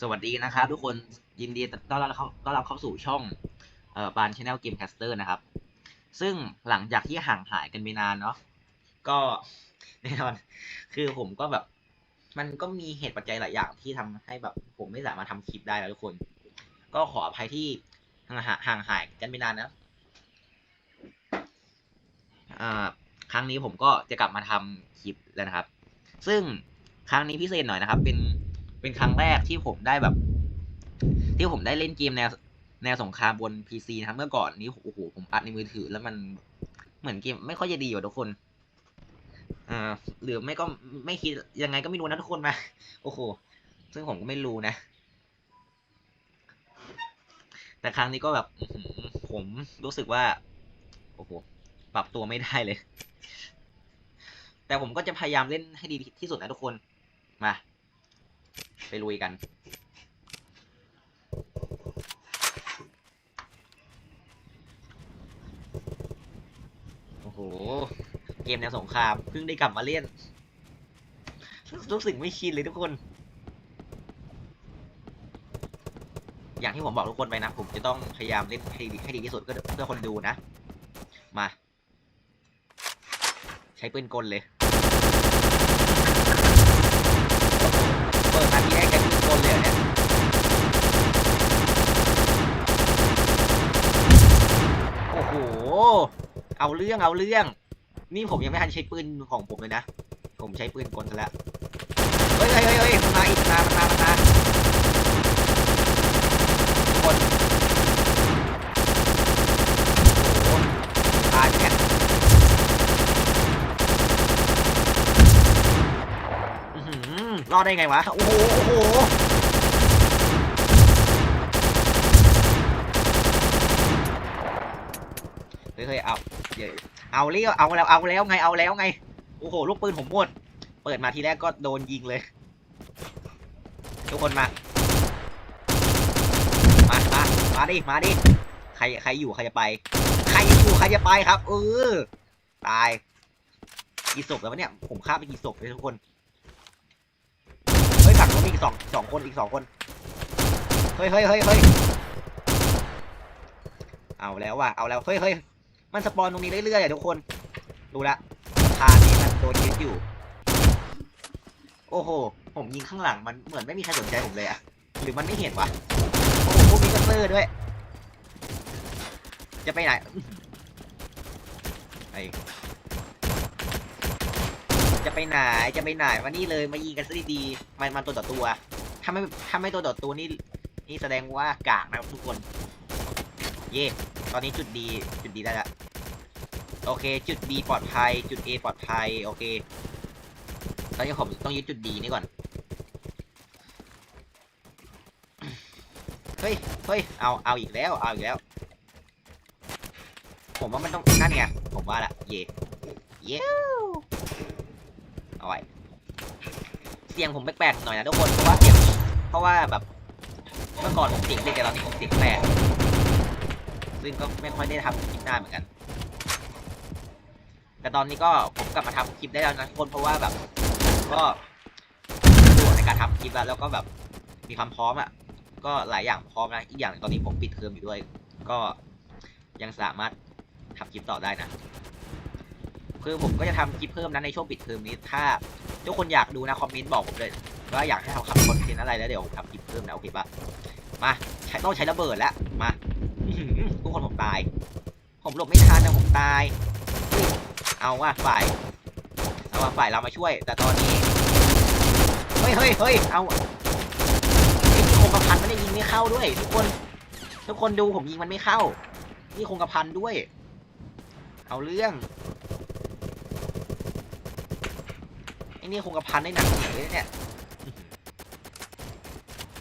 สวัสดีนะครับทุกคนยินดีต้อนรับเข้าต้อนรับเข้าสู่ช่องเอ่อบานชแนลเกมแคสเตอร์นะครับ ซึ่งหลังจากที่ห่างหายกันไปนานเนาะก็แน่นอนคือผมก็แบบ มันก็มีเหตุปัจจัยหลายอย่างที่ทำให้แบบ ผมไม่สามารถทำคลิปได้แล้วทุกคน ก็ขออภัยที่ห่างหาห่างหายกันไปนานนะครั้งนี้ผมก็จะกลับมาทำคลิปแล้วนะครับ ซึ่งครั้งนี้พิเศษหน่อยนะครับ เป็น เป็นครั้งแรกที่ผมได้แบบ ที่ผมได้เล่นเกมแนวแนวสงครามบน PC นะเมื่อก่อนนี้โอ้โหผมอัดในมือถือ แล้วมันเหมือนเกมไม่ค่อยจะดีว่ทุกคนอ่าหรือไม่ก็ไม่คิดยังไงก็ไม่รู้นะทุกคนมา โอ้โห ซึ่งผมก็ไม่รู้นะ แต่ครั้งนี้ก็แบบผมรู้สึกว่า โอ้โห ปรับตัวไม่ได้เลย แต่ผมก็จะพยายามเล่นให้ดีที่สุดนะทุกคน มา ไปลุยกัน โอ้โห เกมแนวสงครามเพิ่งได้กลับมาเล่นรู้สึกไม่ชินเลยทุกคน อย่างที่ผมบอกทุกคนไปนะ ผมจะต้องพยายามเล่นให้ดีให้ดีที่สุดก็เพื่อคนดูนะ มา ใช้ปืนกลเลย เปิดมาทีแรกใช้ปืนกลเลยเหรอเนี่ยโอ้โหเอาเรื่องเอาเรื่อง นี่ผมยังไม่ทันใช้ปืนของผมเลยนะ ผมใช้ปืนกลซะแล้วเฮ้ยเฮ้ยเฮ้ยมาอีกมามามาทุกคนโอ้โหตายไปเนี่ยอื้อหื อดได้ไงวะ โอ้โหโอ้โหเฮ้ยเฮ้ยเอาเดี๋ยวเอาเลี้ยวเอาแล้วเอาแล้วไงเอาแล้วไง โอ้โห ลูกปืนผมหมด เปิดมาทีแรกก็โดนยิงเลย ทุกคนมา มามามาดิ มาดิ ใคร ใครอยู่ ใครจะไป ใครอยู่ ใครจะไปครับ เออ ตาย กี่ศพแล้ววะเนี่ย ผมฆ่าไปกี่ศพเลยทุกคน มีอีกสองสองคนอีกสองคน เฮ้ยเฮ้ยเฮ้ยเฮ้ยเอาแล้วว่ะเอาแล้วเฮ้ยเฮ้ยมันสปอนตรงนี้เรื่อยๆอะทุกคน ดูละพานี้มันโดนยึดอยู่ โอ้โห ผมยิงข้างหลังมันเหมือนไม่มีใครสนใจผมเลยอะหรือมันไม่เห็นวะโอ้โหพวกนี้ก็เซอร์ด้วย จะไปไหนไอ จะไปไหนจะไปไหนมานี่เลยมายิงกันซะดีๆมันมันตัวต่อตัวถ้าไม่ถ้าไม่ตัวต่อตัวนี่นี่แสดงว่ากากนะครับทุกคน เย่ตอนนี้จุดดีจุดดีได้ละโอเค จุด B ปลอดภัย จุด A ปลอดภัย โอเค ตอนนี้ผมต้องยึดจุด D นี่ก่อน เฮ้ย เฮ้ย เอา เอาอีกแล้ว เอาอีกแล้ว ผมว่ามันต้องนั่นไง ผมว่าละ เย่เย้เอาไว้ เสียงผมแปลกๆหน่อยนะทุกคนเพราะว่าเสียงเพราะว่าแบบเมื่อก่อนผมเสียงเด็กแต่ตอนนี้ผมเสียงแปลกซึ่งก็ไม่ค่อยได้ทำคลิปหน้าเหมือนกัน แต่ตอนนี้ก็ผมกลับมาทำคลิปได้แล้วนะทุกคนเพราะว่าแบบก็สะดวในการทำคลิปแล้วแล้วก็แบบมีความพร้อมอะก็หลายอย่างพร้อมนะอีกอย่างหนึ่งตอนนี้ผมปิดเทอมอยู่ด้วย ก็ยังสามารถทำคลิปต่อได้นะคือผมก็จะทำคลิปเพิ่มนะในช่วงปิดเทอมนี้ถ้า ทุกคนอยากดูนะคอมเมนต์บอกผมเลยว่าอยากให้ทำคำคอนเทนต์อะไรแล้วเดี๋ยวผมทำคลิปเพิ่มนะโอเคปะมาใช้ต้องใช้ระเบิดแล้วมาทุกคนผมตาย ผมหลบไม่ทันนะผมตายเอาว่าฝ่ายเอาว่าฝ่ายเรามาช่วย แต่ตอนนี้เฮ้ยเฮ้ยเฮ้ยเอาไอ้นี่คงกระพันไม่ได้ยิงไม่เข้าด้วย ทุกคน ทุกคนดูผมยิงมันไม่เข้า นี่คงกระพันด้วย เอาเรื่อง อ้นี่คงกระพันได้หนักเหนีเลยเนี่ย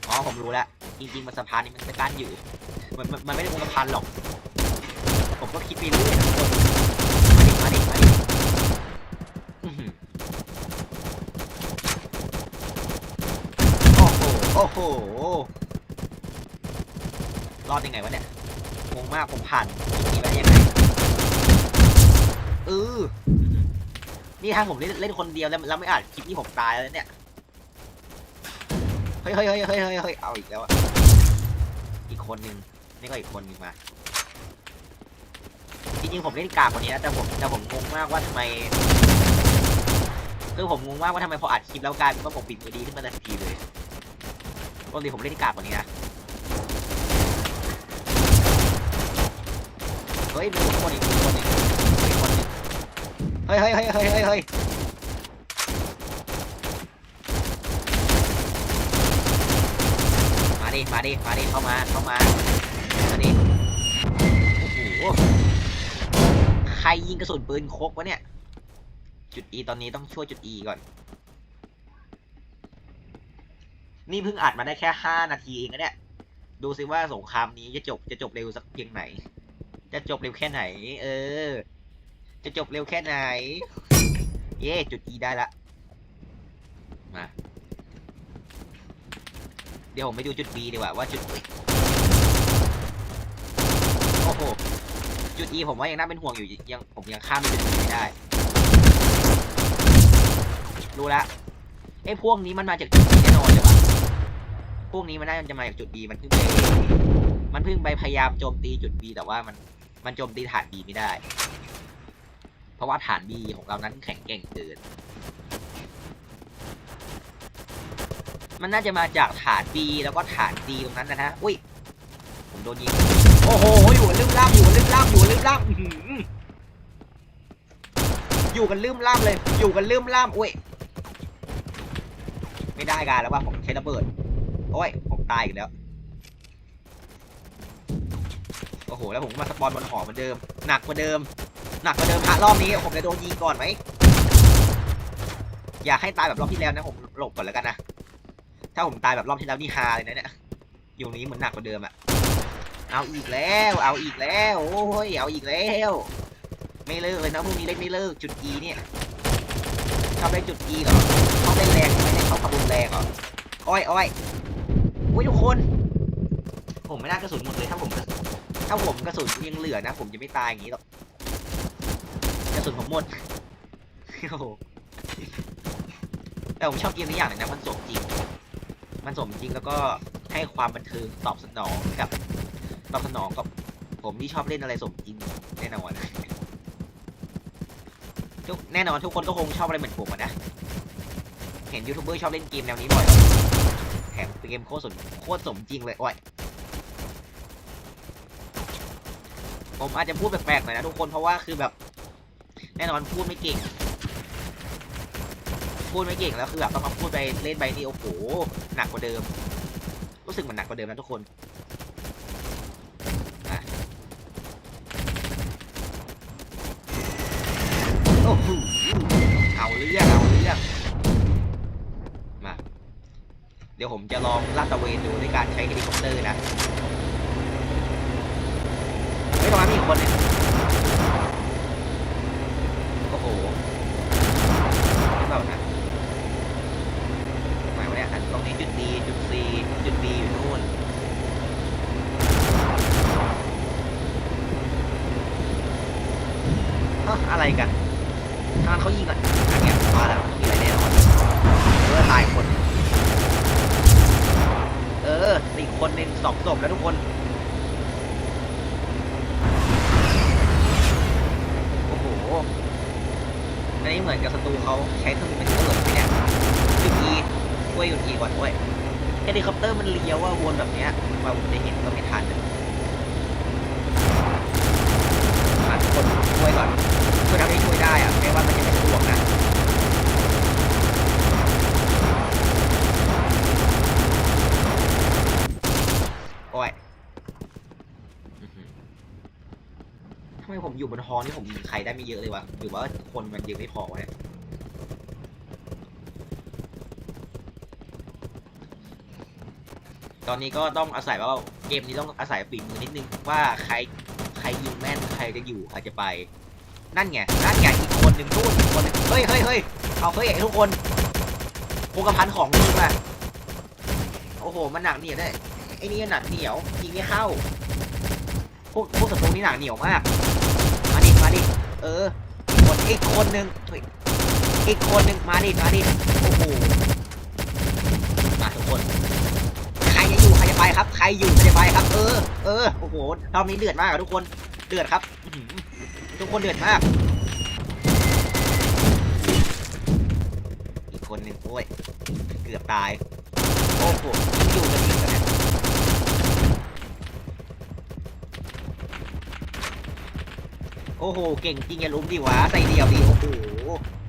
อ๋อผมรู้แล้ว จริงๆมันสะพานนี่มันจะกั้นอยู่ มันมันไม่ได้คงกระพันหรอก ผมก็คิดไปเรื่อยนะคนมาดิมาดิมาดิอื้อหือโอ้โหโอ้โห รอดยังไงวะเนี่ย งงมากผมผ่านนี่ไปได้ยังไงเออ นี่ถ้าผมเล่นเล่นคนเดียวแล้วแล้วไม่อ่านคลิปนี้ผมตายแล้วเนี่ย เฮ้ยเฮ้ยเฮ้ยเฮ้ยเฮ้ยเฮ้ยเอาอีกแล้วอะอีกคนนึงนี่ก็อีกคนนึงมา จริงๆผมเล่นกากกว่านี้นะแต่ผมแต่ผมงงมากว่าทำไม คือผมงงมากว่าทำไมพออัดคลิปแล้วกลายเป็นว่าผมปิดมือดีขึ้นมาทันทีเลยปกติผมเล่นกากกว่านี้นะ เฮ้ยมีคนอีกมีคนอีกมีคนอีก เฮ้ยเฮ้ยเฮ้ยเฮ้ยเฮ้ยเฮ้ยมาดิ มาดิ มาดิ เข้ามา เข้ามา มาดิ โอ้โห ใครยิงกระสุนปืนคกวะเนี่ย จุด E ตอนนี้ต้องช่วยจุด E ก่อน นี่เพิ่งอัดมาได้แค่ห้านาทีเองนะเนี่ย ดูซิว่าสงครามนี้จะจบ จะจบเร็วสักเพียงไหน จะจบเร็วแค่ไหน เออ จะจบเร็วแค่ไหน เย่จุด E ได้ละ มา เดี๋ยวผมไปดูจุด B ดีกว่าว่าจุดโอ้โห จุด E ผมว่ายังน่าเป็นห่วงอยู่ยังผมยังข้ามไปจุด E ไม่ได้ รู้ละไอ้พวกนี้มันมาจากจุด B แน่นอนเลยว่ะพวกนี้มันน่าจะมาจากจุด B มันเพิ่งไปมันเพิ่งไปพยายามโจมตีจุด B แต่ว่ามันมันโจมตีฐาน B ไม่ได้ เพราะว่าฐาน B ของเรานั้นแข็งแกร่งเกิน มันน่าจะมาจากฐาน B แล้วก็ฐาน D ตรงนั้นนะฮะ อุ้ย ผมโดนยิง โอ้โห อยู่กันลืมล่ามอยู่กันลืมล่ามอยู่กันลืมล่ามอยู่กันลืมล่ามเลย อยู่กันลืมล่ามอุ้ย ไม่ได้การแล้วว่าผมใช้ระเบิด โอ้ย ผมตายอีกแล้วโอ้โห แล้วผมมาสปอนบนหอเหมือนเดิม หนักกว่าเดิม หนักกว่าเดิมฮะรอบนี้ผมจะโดนยิงก่อนไหมอยากให้ตายแบบรอบที่แล้วนะผมหลบก่อนแล้วกันนะถ้าผมตายแบบรอบที่แล้วนี่ฮาเลยนะเนี่ยอยู่นี้เหมือนหนักกว่าเดิมอะเอาอีกแล้ว เอาอีกแล้วโอ้ยเอาอีกแล้ว ไม่เลิกเลยนะพวกนี้เล่นไม่เลิกจุด E เนี่ยชอบเล่นจุด E เหรอชอบเล่นแรงไม่ได้ชอบขับรุแรงเหรออ้อยอ้อยอุ้ยทุกคน ผมไม่น่ากระสุนหมดเลยถ้าผมถ้าผมกระสุนยังเหลือนะ ผมจะไม่ตายอย่างนี้หรอก กระสุนผมหมดโอ้โหแต่ผมชอบเกมนี้อย่างหนึงนะมันสมจริง มันสมจริงแล้วก็ให้ความบันเทิงตอบสนองกับตอบสนองกับผมที่ชอบเล่นอะไรสมจริงแน่นอนทุกแน่นอนทุกคนก็คงชอบอะไรเหมือนผมอะนะ เห็นยูทูบเบอร์ชอบเล่นเกมแนวนี้บ่อยแถมเป็นเกมโคตรสมโคตรสมจริงเลยโอ้ยผมอาจจะพูดแปลกๆหน่อยนะทุกคนเพราะว่าคือแบบ แน่นอนพูดไม่เก่ง พูดไม่เก่งแล้วคือแบบต้องมาพูดไปเล่นไปนี่โอ้โหหนักกว่าเดิม รู้สึกมันหนักกว่าเดิมนะทุกคนโอ้โหเอาเรื่องเอาเรื่องมา เดี๋ยวผมจะลองลาดตระเวนดูด้วยการใช้เฮลิคอปเตอร์นะเฮ้ยตรงนั้นมีอีกคนหนึงโอ้โหนี่เปล่านะหมายวะเนี่ยอันตรงนี้จุด D จุด C จุด B อยู่นู่น เอ้าอะไรกันทางเขายิงกันอันเนี้ยมาแล้วต้องมีอะไรแน่นอนเออตายคน เอออีกคนหนึ่งสองศพแล้วทุกคน โอ้โห อันนี้เหมือนกับศัตรูเขาใช้เครื่องบินเป็นระเบิดไปเนี่ยจุดอีช่วยจุดอีก่อนด้วยเฮลิคอปเตอร์มันเลี้ยวว่าวนแบบเนี้ยมาผมจะเห็นก็ไม่ทันมาทุกคนช่วยก่อน ช่วยทำให้ช่วยได้อะไม่ว่ามันจะเป็นสะดวกนะ โอ้ยอื้อหือทำไม ผมอยู่บนฮอนี่ผมยิงใครได้ไม่เยอะเลยวะหรือว่าคนมันเยอะไม่พอวะเนี่ยตอนนี้ก็ต้องอาศัยว่าเกมนี้ต้องอาศัยฝีมือนิดนึงว่าใครใครยิงแม่นใครจะอยู่ใครจะไป นั่นไงนั่นไงอีกคนหนึ่งนู่นอีกคนหนึ่งเฮ้ยเฮ้ยเฮ้ยเอาเฮ้ยไอ้ทุกคนโคกระพันของจริงว่ะโอ้โหมันหนักเหนียวได้ไอ้นี่หนักเหนียวยิงไม่เข้าพวกพวกศัตรูนี่หนักเหนียวมาก เออคนอีกคนหนึ่งอีกคนหนึ่งมาดิมาดิโอ้โหมาทุกคน ใครอยู่ใครจะไม่ได้ไปครับ เออ เออโอ้โหรอบนี้เดือดมากทุกคนเดือดครับทุกคนเดือดมาก อีกคนหนึ่งโอ้ยเกือบตายโอ้โหยังอยู่กันอีกเหรอเนี่ อ้โห เก่งจริงอย่าลุมดิวะใส่เดียวดิโอ้โห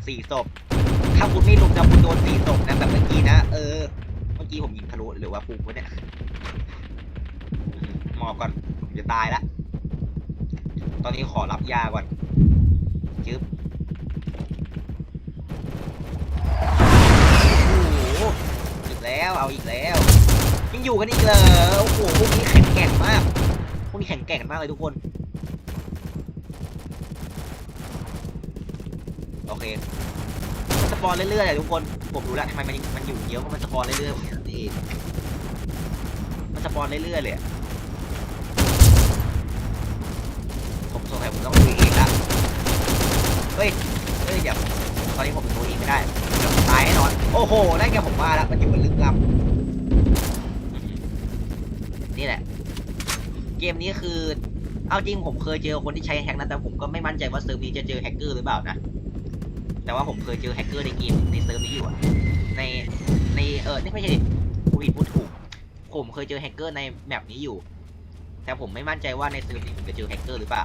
สี่ศพถ้าคุณไม่ลุมนะคุณโดนสี่ศพนะแบบเมื่อกี้นะเออ เมื่อกี้ผมยิงทะลุหรือว่าปูวะเนี่ยหมอบก่อนจะตายละตอนนี้ขอรับยาก่อนจึ๊บโอ้โหอีกแล้วเอาอีกแล้วยังอยู่กันอีกเหรอโอ้โหพวกนี้แข็งแกร่งมากพวกนี้แข็งแกร่งมากเลยทุกคน โอเค มั นสปอนเรื่อยๆอะทุกคนผมรู้แล้วทำไมมันมันอยู่เยอะเพราะมันสปอนเรื่อยๆนี่เองมันสปอนเรื่อยๆเลยอะผมสงสัยผมต้องดูเองละเฮ้ยเฮ้ยเดี๋ยวตอนนี้ผมดูเองไม่ได้เดี๋ยวผมตายแน่นอนโอ้โหได้แกผมว่าแล้วมันอยู่บนลึกล้ำนี่แหละ เกมนี้คือเอาจริงผมเคยเจอคนที่ใช้แฮกนะแต่ผมก็ไม่มั่นใจว่าเซิร์ฟนี้จะเจอแฮกเกอร์หรือเปล่านะ แต่ว่าผมเคยเจอแฮกเกอร์ในเกมในเซิร์ฟนี้อยู่อะในในเออนี่ไม่ใช่ดิผู้ผิดพูดถูก ผมเคยเจอแฮกเกอร์ในแมปนี้อยู่ แต่ผมไม่มั่นใจว่าในเซิร์ฟนี้ผมจะเจอแฮกเกอร์หรือเปล่า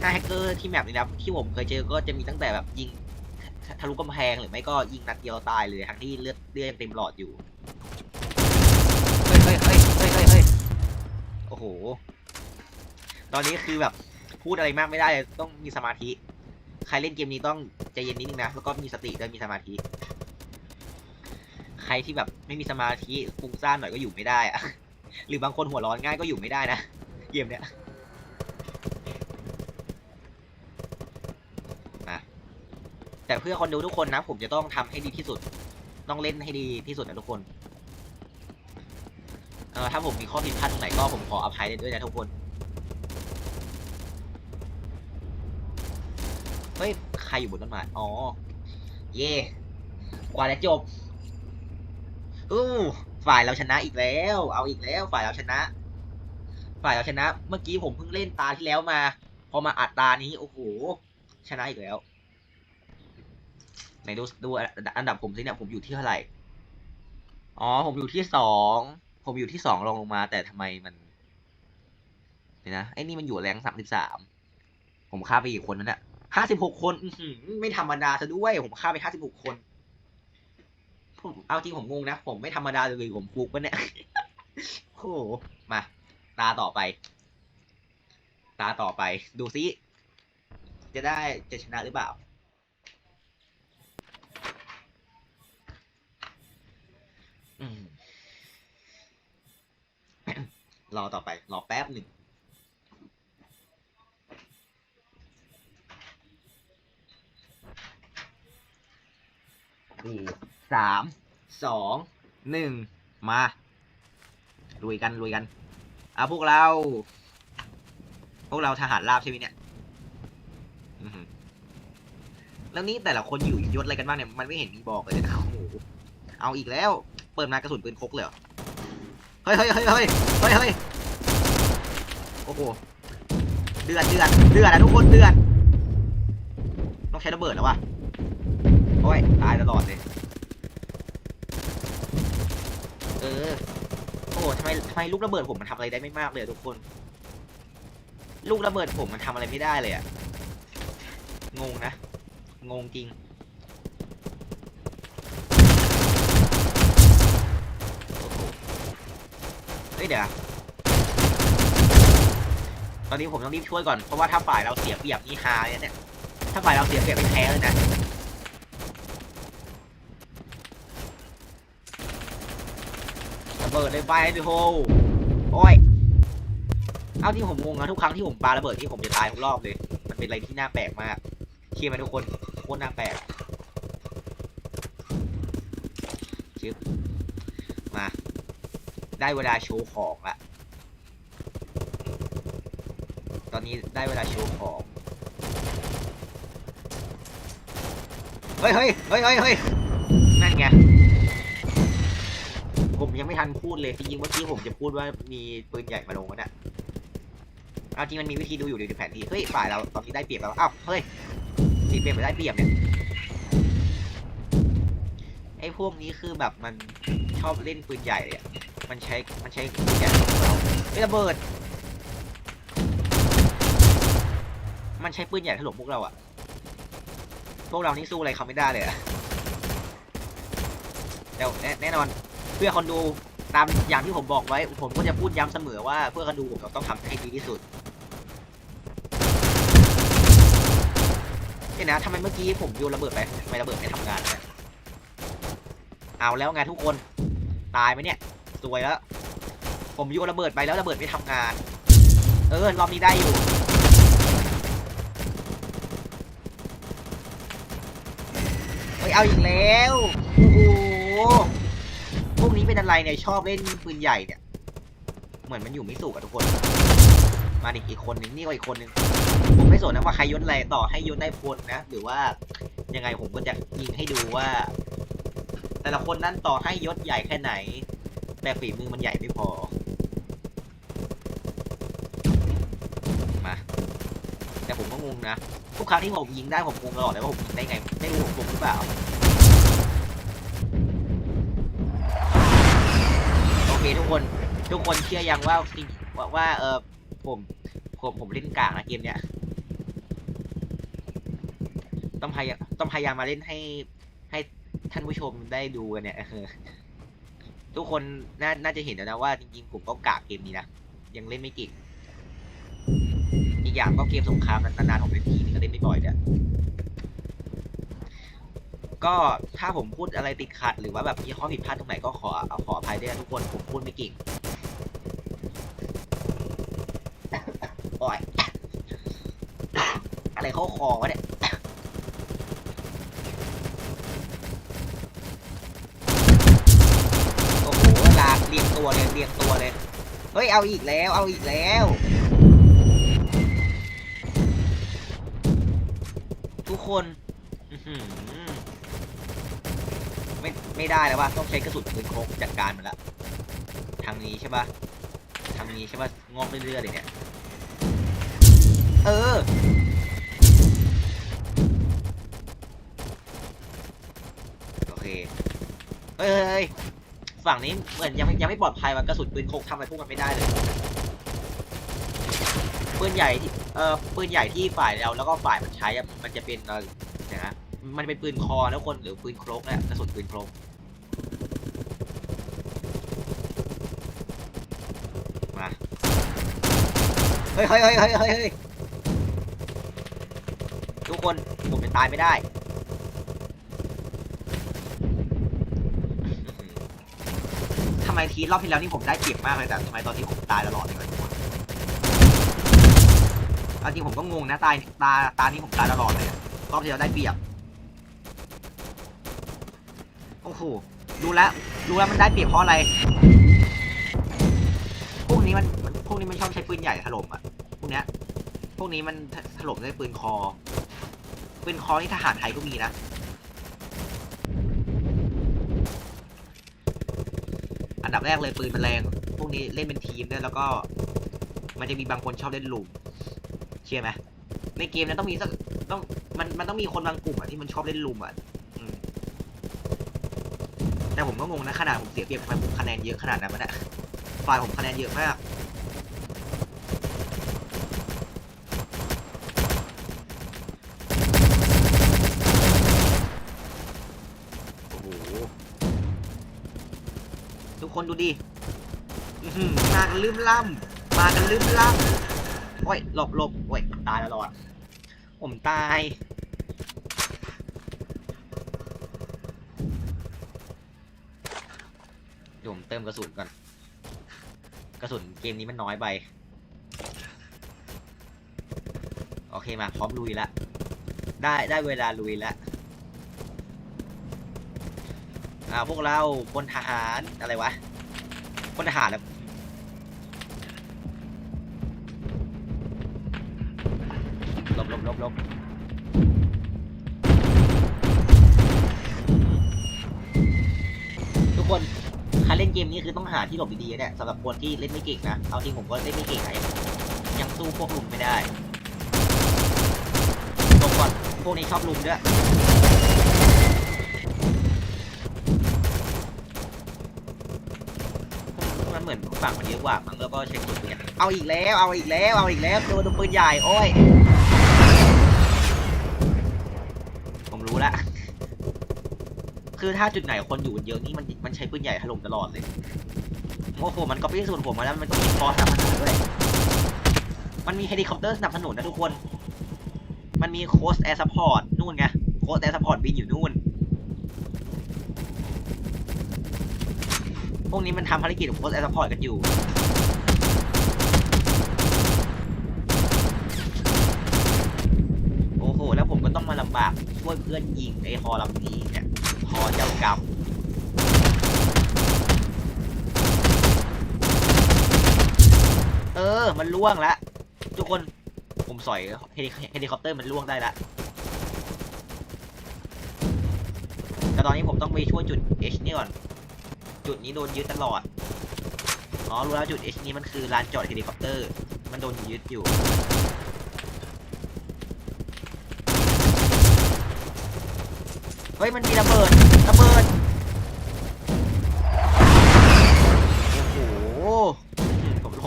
ถ้าแฮกเกอร์ที่แมปนี้นะที่ผมเคยเจอก็จะมีตั้งแต่แบบยิงทะลุกำแพงหรือไม่ก็ยิงนัดเดียวตายเลยทั้งที่เลือดเลือดยังเต็มหลอดอยู่ เฮ้ยเฮ้ยเฮ้ยเฮ้ยเฮ้ยโอ้โห ตอนนี้คือแบบ พูดอะไรมากไม่ได้ต้องมีสมาธิ ใครเล่นเกมนี้ต้องใจเย็นนิดนึงนะแล้วก็มีสติด้วยมีสมาธิ ใครที่แบบไม่มีสมาธิฟุ้งซ่านหน่อยก็อยู่ไม่ได้อะหรือบางคนหัวร้อนง่ายก็อยู่ไม่ได้นะเกมเนี้ยนะแต่เพื่อคนดูทุกคนนะ ผมจะต้องทำให้ดีที่สุด ต้องเล่นให้ดีที่สุดนะทุกคนเออถ้าผมมีข้อผิดพลาดตรงไหนก็ผมขออภัยด้วยนะทุกคน เฮ้ย ใครอยู่บนต้นไม้อ๋อ เย่กว่าจะจบอู้ฝ่ายเราชนะอีกแล้ว เอาอีกแล้ว ฝ่ายเราชนะ ฝ่ายเราชนะ เมื่อกี้ผมเพิ่งเล่นตาที่แล้วมา พอมาอัดตานี้โอ้โหชนะอีกแล้วไหนดูดูอันดับผมสิเนี่ยผมอยู่ที่เท่าไหร่ อ๋อ ผมอยู่ที่สองผมอยู่ที่สองรองลงมา แต่ทำไมมันเดี๋ยนะไอ้นี่มันอยู่แรงสามสิบสามผมฆ่าไปกี่คนนั่นน่ะ ห้าสิบหกคนไม่ธรรมดาซะด้วยผมฆ่าไปห้าสิบหกคน ผมเอาจริงผมงงนะ ผมไม่ธรรมดาเลยผมฟุกปะเนี่ยโอ้โหมา ตาต่อไป ตาต่อไป ดูซิ จะได้จะชนะหรือเปล่าอรอต่อไป รอแป๊บหนึ่ง สี่สามสองหนึ่งมาลุยกันลุยกันอะพวกเรา พวกเราทหารราบใช่ไหมเนี่ยแล้วนี่แต่ละคนอยู่ยศอะไรกันบ้างเนี่ยมันไม่เห็นมีบอกเลยนะโอ้โหเอาอีกแล้ว เปิดมากระสุนปืนพกเลยเหรอเฮ้ยเฮ้ยเฮ้ยเฮ้ยเฮ้ยเฮ้ยโอ้โหเดือดเดือดเดือดอะทุกคนเดือดต้องใช้ระเบิดแล้ววะ โอ้ยตายตลอดเลย เออ โอ้ทำไมทำไมลูกระเบิดผมมันทำอะไรได้ไม่มากเลยทุกคน ลูกระเบิดผมมันทำอะไรไม่ได้เลยอะงงนะ งงจริงเฮ้ยเดี๋ยวตอนนี้ผมต้องรีบช่วยก่อน เพราะว่าถ้าฝ่ายเราเสียเปรียบนี่ฮาเลยเนี่ย ถ้าฝ่ายเราเสียเปรียบไม่แพ้เลยนะ ระเบิ ดเลยไปดิโฮโอ้ย เอาที่ผมงงนะทุกครั้งที่ผมปาระเบิดที่ผมจะตายทุกรอบเลย มันเป็นอะไรที่น่าแปลกมากเชื่อไหมทุกคนโคตรน่าแปลกชึบมา ได้เวลาโชว์ของละ ตอนนี้ได้เวลาโชว์ของ เฮ้ยเฮ้ยเฮ้ยเฮ้ยเฮ้ยนั่นไง ยังไม่ทันพูดเลยจริงๆเมื่อกี้ผมจะพูดว่ามีปืนใหญ่มาลงแล้วเนี่ยเอาจริงมันมีวิธีดูอยู่ในแผนที่เฮ้ยฝ่ายเราตอนนี้ได้เปรียบแล้วอ้าวเฮ้ยสีเปรียบไปได้เปรียบเนี่ยไอ้พวกนี้คือแบบมันชอบเล่นปืนใหญ่เลยอะมันใช้มันใช้ปืนใหญ่ของเราไม่ระเบิด มันใช้ปืนใหญ่ถล่มพวกเราอะพวกเรานี่สู้อะไรเขาไม่ได้เลยอะแต่แน่แน่นอน พื่อคนดูตามอย่างที่ผมบอกไว้ ผมก็จะพูดย้ำเสมอว่าเพื่อคนดูผมต้องทำให้ดีที่สุดเนี่ยนะทำไมเมื่อกี้ผมโยนระเบิดไปทำไมระเบิดไม่ทำงานเนี่ยเอาแล้วไงทุกคนตายไหมเนี่ยสวยแล้ว ผมโยนระเบิดไปแล้วระเบิดไม่ทำงาน เออรอบนี้ได้อยู่เฮ้ยเอาอีกแล้วโอ้โห นี้เป็นอะไรเนี่ยชอบเล่นปืนใหญ่เนี่ย เหมือนมันอยู่ไม่สุกอะทุกคน มาดิอีกคนนึงนี่ก็อีกคนนึงผมไม่สนนะว่าใครยศอะไรต่อให้ยศได้พลนะ หรือว่ายังไงผมก็จะยิงให้ดูว่า แต่ละคนนั้นต่อให้ยศใหญ่แค่ไหน แต่ฝีมือมันใหญ่ไม่พอ มา แต่ผมก็งงนะทุกครั้งที่ผมยิงได้ผมงงตลอดเลยว่าผมยิงได้ไง ไม่รู้ผมงงหรือเปล่า ทุกคน ทุกคนเชื่อยังว่าจริงว่าว่าเออผมผมผมเล่นกากนะเกมเนี้ยต้องพยายามต้องพยายามมาเล่นให้ให้ท่านผู้ชมได้ดูกันเนี่ยทุกคนน่าน่าจะเห็นแล้วนะว่าจริงๆผมก็กากเกมนี้นะยังเล่นไม่เก่งอีกอย่างก็เกมสงครามนานๆผมเล่นทีนึงก็เล่นไม่บ่อยเนี่ย ก็ถ้าผมพูดอะไรติดขัด หรือว่าแบบมีข้อผิดพลาดตรงไหนก็ขอเอาขออภัยด้วยนะทุกคน ผมพูดไม่เก่งโอ้ยอะไรเข้าคอวะเนี่ยโอ้โหลากเรียงตัวเลยเรียงตัวเลย เฮ้ย เอาอีกแล้ว เอาอีกแล้ว ทุกคน อื ไม่ได้แล้วว่าต้องใช้กระสุนปืนโคกจัดการมันละทางนี้ใช่ปะทางนี้ใช่ปะงอกเรื่อยๆเลยเนี่ยเออโอเคเฮ้ยฝั่งนี้เหมือนยังยังไม่ปลอดภัยว่ะกระสุนปืนโคกทำอะไรพวกมันไม่ได้เลยปืนใหญ่ที่เอ่อปืนใหญ่ที่ฝ่ายเราแล้วก็ฝ่ายมันใช้มันจะเป็น มันเป็นปืนคอแล้วคนหรือปืนโครกเนี่ยกระสุนปืนโครกมาเฮ้ยเฮ้ยเฮ้ยเฮ้ยเฮ้ยทุกคนผมเป็นตายไม่ได้ทำไมทีรอบที่แล้วนี่ผมได้เปรียบมากเลยแต่ทำไมตอนนี้ผมตายตลอดเลยวะทุกคนเอาจริงผมก็งงนะตายตาตานี้ผมตายตลอดเลยรอบที่แล้วได้เปรียบ โอ้โหดูแล้วดูแล้วมันได้เปรียบเพราะอะไร พวกนี้มันมันพวกนี้มันชอบใช้ปืนใหญ่ถล่มอะ พวกเนี้ย พวกนี้มันถล่มด้วยปืนคอ ปืนคอที่ทหารไทยก็มีนะ อันดับแรกเลยปืนมันแรง พวกนี้เล่นเป็นทีมด้วยแล้วก็ มันจะมีบางคนชอบเล่นลุมเชื่อไหมในเกมนั้นต้องมีสักต้องมันมันต้องมีคนบางกลุ่มอะที่มันชอบเล่นลุมอะ แต่ผมก็งงนะขนาดผมเสียเปรียบทำไมผมคะแนนเยอะขนาดนั้นวะเนี่ยฝ่ายผมคะแนนเยอะมากโอ้โหทุกคนดูดิมากันลืมล่ำมากันลืมล่ำโอ้ยหลบหลบโอ้ยตายตลอดผมตาย เดี๋ยวผมเติมกระสุนก่อน กระสุนเกมนี้มันน้อยไป โอเคมาพร้อมลุยล้วได้ได้เวลาลุยล้วอ่าพวกเราพลทหารอะไรวะพลทหารแล้วหลบหลบหลบหลบ มนี้คือต้องหาที่หลบดีๆเนี่ยสำหรับคนที่เล่นไม่เก่งนะเอาจริงผมก็เล่นไม่เก่งนะยังยังสู้พวกลุมไม่ได้ลงก่อนพวกนี้ชอบลุมด้วยมันเหมือนฝั่งมันเยอะกว่ามันแล้วก็ใช้ปืนเนี่ยเอาอีกแล้วเอาอีกแล้วเอาอีกแล้วโดนปืนใหญ่โอ้ย ผมรู้ละ คือถ้าจุดไหนคนอยู่เยอะนี่มันมันใช้ปืนใหญ่ถล่มตลอดเลยโอ้โหมันก็พิสูจน์ผมมาแล้วมันก็มีคอสสนับสนุนด้วยมันมีเฮลิคอปเตอร์สนับสนุนนะทุกคน มันมีโคสแอร์ซัพพอร์ตนู่นไงโคสแอร์ซัพพอร์ตบินอยู่นู่น พวกนี้มันทำภารกิจของโคสแอร์ซัพพอร์ตกันอยู่โอ้โหแล้วผมก็ต้องมาลำบากช่วยเพื่อนยิงไอ้ฮอลำนี้เนี่ย กรรมเออ มันล่วงและทุกคน ผมสอยเฮลิคอปเตอร์มันล่วงได้ละแต่ตอนนี้ผมต้องไปช่วยจุด H นี่ก่อน จุดนี้โดนยึดตลอด อ๋อ รู้แล้วจุด H นี้มันคือลานจอดเฮลิคอปเตอร์ มันโดนยึดอยู่เฮ้ยมันมีระเบิดระเบิ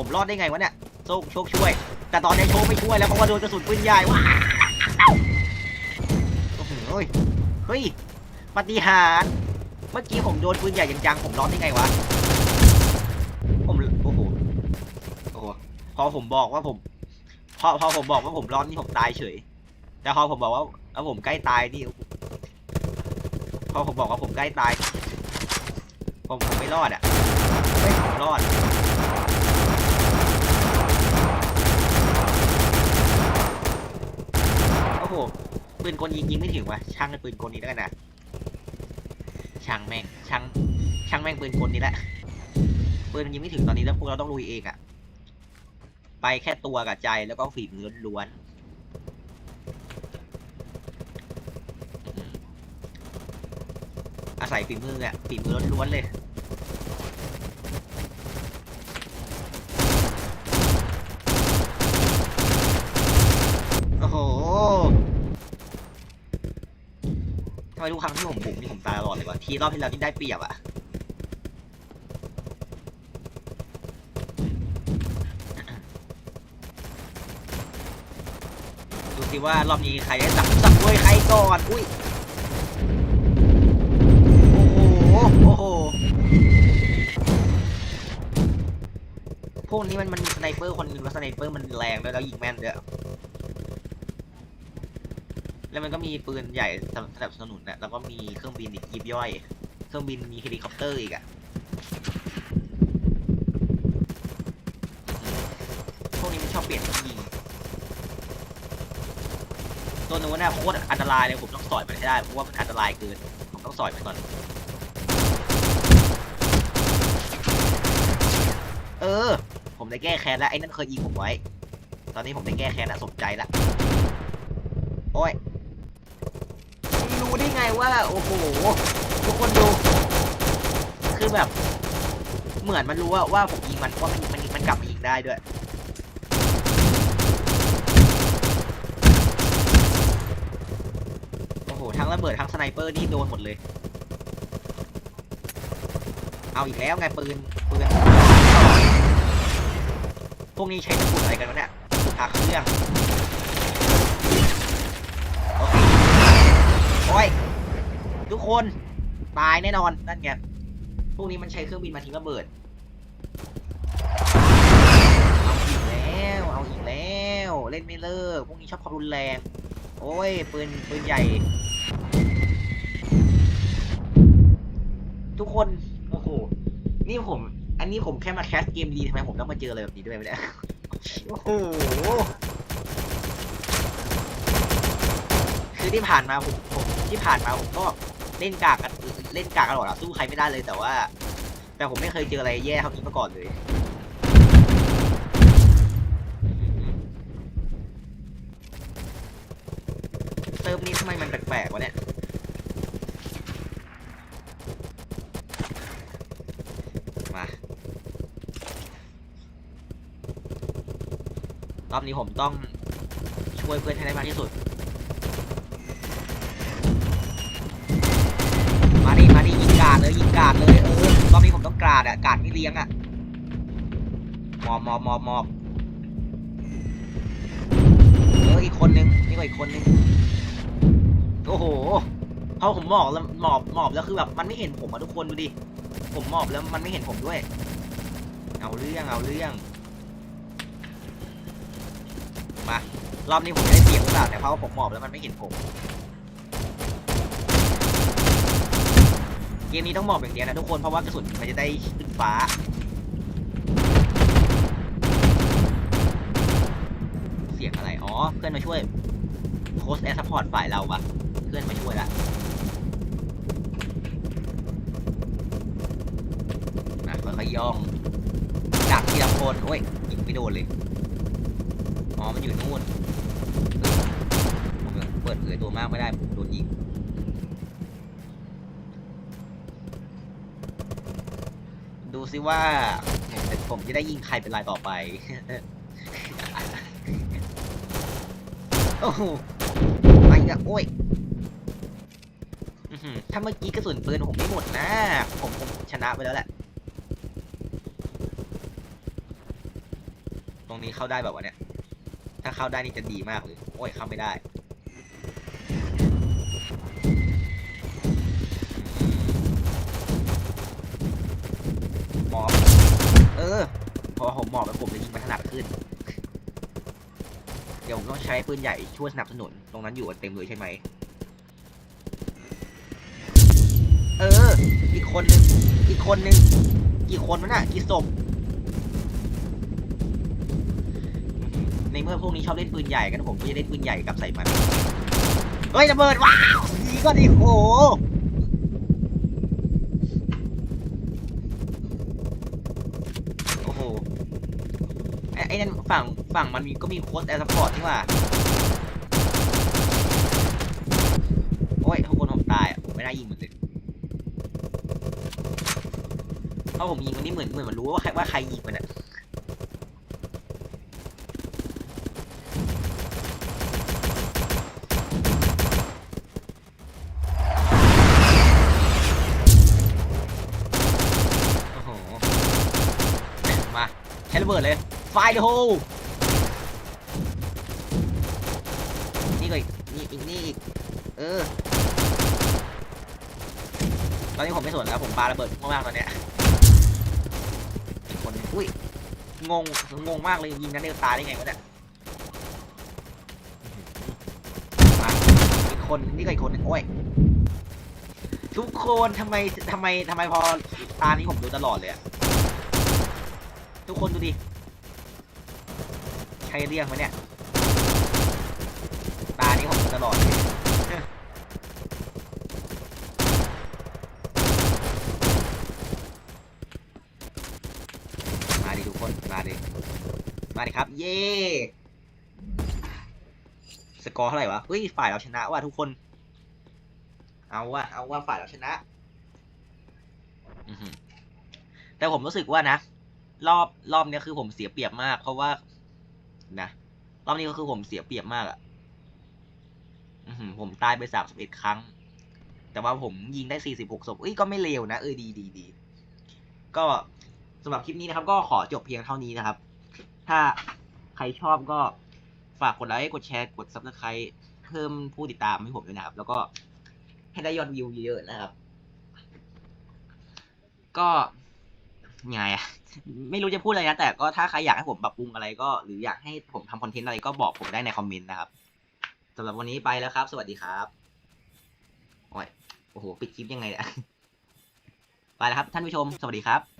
ผมรอดได้ไงวะเนี่ยโชคโชคช่วย แต่ตอนนี้โชคไม่ช่วยแล้วเพราะว่าโดนกระสุนปืนใหญ่ว้าวโอ้โหเฮ้ยเฮ้ยปฏิหารเมื่อกี้ผมโดนปืนใหญ่จังๆผมรอดได้ไงวะผมโอ้โหโอ้โหพอผมบอกว่าผมพอพอผมบอกว่าผมรอดนี่ผมตายเฉย แต่พอผมบอกว่าเอาผมใกล้ตายนี่พอผมบอกว่าผมใกล้ตายผมผมไม่รอดอะไม่ผมรอด โอ้โห ปืนกลยิงยิงไม่ถึงวะช่างในปืนกลนี้แล้วกันนะช่างแม่งช่างช่างแม่งปืนกลนี้แหละปืนมันยิงไม่ถึงตอนนี้แล้วพวกเราต้องลุยเองอะไปแค่ตัวกับใจแล้วก็ฝีมือล้วนๆอาศัยฝีมืออะฝีมือล้วนๆเลย โอ้โห ทำ ไมทุกครั้งที่ผมบุกนี่ผมตายตลอดเลยวะทีรอบที่แล้วนี่ได้เปรียบอะดูสิว่ารอบนี้ใครได้สับสับด้วยใครก่อนอุ้ยโอ้โหโอ้โหพวกนี้มันมันมีสไนเปอร์คนนึงแล้วสไนเปอร์มันแรงด้วยแล้วยิงแม่นด้วย แล้วมันก็มีปืนใหญ่สนับสนับสนุนนะแล้วก็มีเครื่องบินอีกยิบย่อย เครื่องบินมีเฮลิคอปเตอร์อีกอะพวกนี้มันชอบเปลี่ยนที่ยิงตัวนู้นน่ะโคตรอันตรายเลยผมต้องสอยมันให้ได้เพราะว่ามันอันตรายเกินผมต้องสอยมันก่อน เออ ผมได้แก้แค้นแล้วไอ้นั่นเคยยิงผมไว้ ตอนนี้ผมได้แก้แค้นแล้วสมใจแล้วโอ้ย ว่าโอ้โหทุกคนดู คือแบบ เหมือนมันรู้ว่าว่าผมยิงมันว่ามันมันมันกลับมายิงได้ด้วยโอ้โหทั้งระเบิดทั้งสไนเปอร์นี่โดนหมดเลย เอาอีกแล้วไงปืนปืนพวกนี้ใช้ตะกุดอะไรกันวะเนี่ยตะกรุดพักเครื่องโอเคโอ้ย ทุกคนตายแน่นอนนั่นไงพวกนี้มันใช้เครื่องบินมาทิ้งระเบิด เอาอีกแล้ว เอาอีกแล้ว เล่นไม่เลิก พวกนี้ชอบความรุนแรง โอ้ย ปืน ปืนใหญ่ ทุกคน โอ้โห นี่ผม อันนี้ผมแค่มาแคสเกมดีทำไมผมต้องมาเจออะไรแบบนี้ด้วยไม่ได้โอ้โห คือที่ผ่านมาผมผมที่ผ่านมาผมก็ เล่นกากกันเล่นกากกันหรดอะสู้ใครไม่ได้เลยแต่ว่า แต่ผมไม่เคยเจออะไรแย่เท่านี้มาก่อนเลยเติมนี้ทำไมมันแปลกๆวะเนี่ยมารอบนี้ผมต้องช่วยเพื่อนให้ได้มากที่สุด ดิยิงกราดเลยยิงกาดเลยเออรอบนี้ผมต้องกาดอะกาดไม่เลี้ยงอะมอบมอบมอบมอบเอออีกคนนึงนี่ก็อีกคนนึงโอ้โหพอผมหมอบแล้วหมอบหมอบแล้วคือแบบมันไม่เห็นผมอะทุกคนดูดิผมหมอบแล้วมันไม่เห็นผมด้วย เอาเรื่องเอาเรื่องมารอบนี้ผมจะได้เปรียบหรือเปล่าแต่เพราะว่าผมหมอบแล้วมันไม่เห็นผม เก มนี้ต้องหมอบอย่างเดียวนะทุกคนเพราะว่ากระสุนมันจะได้ขึ้นฟ้า เสียงอะไรอ๋อเพื่อนมาช่วยโค้ชแอร์ซัพพอร์ตฝ่ายเราปะเพื่อนมาช่วยละนะค่อยๆย่องดักทีละคนโอ้ยยิงไม่โดนเลยอ๋อมันอยู่นู่นเฮ้ยผมยังเปิดเผยตัวมากไม่ได้ผมโดนยิง ดู ซิว่าผมจะได้ยิงใครเป็นรายต่อไป โอ้โหไปอีกแล้วโอ้ยถ้าเมื่อกี้กระสุนปืนผมไม่หมดนะ ผมผมชนะไปแล้วแหละ ตรงนี้เข้าได้แบบว่าเนี่ย ถ้าเข้าได้นี่จะดีมากเลย โอ้ยเข้าไม่ได้ ออพอผมหมอบแล้วผมจะยิงมันถนัดขึ้น เดี๋ยวผมต้องใช้ปืนใหญ่ช่วยสนับสนุน ตรงนั้นอยู่กันเต็มเลยใช่ไหม เออ อีกคนนึง อีกคนนึง กี่คนวะน่ะ กี่ศพ ในเมื่อพวกนี้ชอบเล่นปืนใหญ่กันผมก็จะเล่นปืนใหญ่กับใส่มัน เฮ้ยระเบิดว้าวดีก็ดีโอ้โหโอ้โหไอ้ไอ้นั่น ฝั่งฝั่งมันมีก็มีโค้ดแอร์ซัพพอร์ตนี่ว่า โอ้ยทุกคนผมตายอะผมไม่ได้ยิงมันเลยเพราะผมยิงมันนี่เหมือนเหมือนมันรู้ว่าใครว่าใครยิงมันอะมาใช้ระเบิดเลย ไฟเลยโฮนี่ก็อีกนี่อีกนี่อีก เออ ตอนนี้ผมไม่สนแล้ว ผมปาระเบิดมากๆตอนเนี้ยอีกคนอุ้ย งง งงมากเลยยิงนั้นเดียวตายได้ไงวะเนี่ยมาอีกคนนี่ก็อีกคนหนึงโอ้ย ทุกคนทำไมทำไมทำไมพอตานี้ผมดูตลอดเลยอะทุกคนดูดิ ใช่เรียกไหมเนี่ย ตานี้ผมตลอดมาดิทุกคน มาดิ มาดิครับ เย้สกอร์เท่าไหร่วะ เฮ้ย ฝ่ายเราชนะว่ะทุกคน เอาว่าเอาว่าฝ่ายเราชนะอือหือแต่ผมรู้สึกว่านะ รอบรอบเนี้ยคือผมเสียเปรียบมาก เพราะว่า นะรอบนี้ก็คือผมเสียเปรียบมากอะ่ะผมตายไปสามสิบเอ็ดครั้ง แต่ว่าผมยิงได้สี่สิบหกศพเอ้ยก็ไม่เลวนะ เออดีดีดีก็สำหรับคลิปนี้นะครับ ก็ขอจบเพียงเท่านี้นะครับ ถ้าใครชอบก็ฝากกดไลค์กดแชร์กด subscribe เพิ่มผู้ติดตามให้ผมด้วยนะครับ แล้วก็ให้ได้ยอดวิวเยอะๆนะครับ ก็ไงอะ ไม่รู้จะพูดอะไรนะแต่ก็ถ้าใครอยากให้ผมปรับปรุงอะไรก็ หรืออยากให้ผมทำคอนเทนต์อะไรก็บอกผมได้ในคอมเมนต์นะครับสำหรับวันนี้ไปแล้วครับ สวัสดีครับโอ้ยโอ้โห ปิดคลิปยังไงเนี่ยไปแล้วครับ ท่านผู้ชม สวัสดีครับ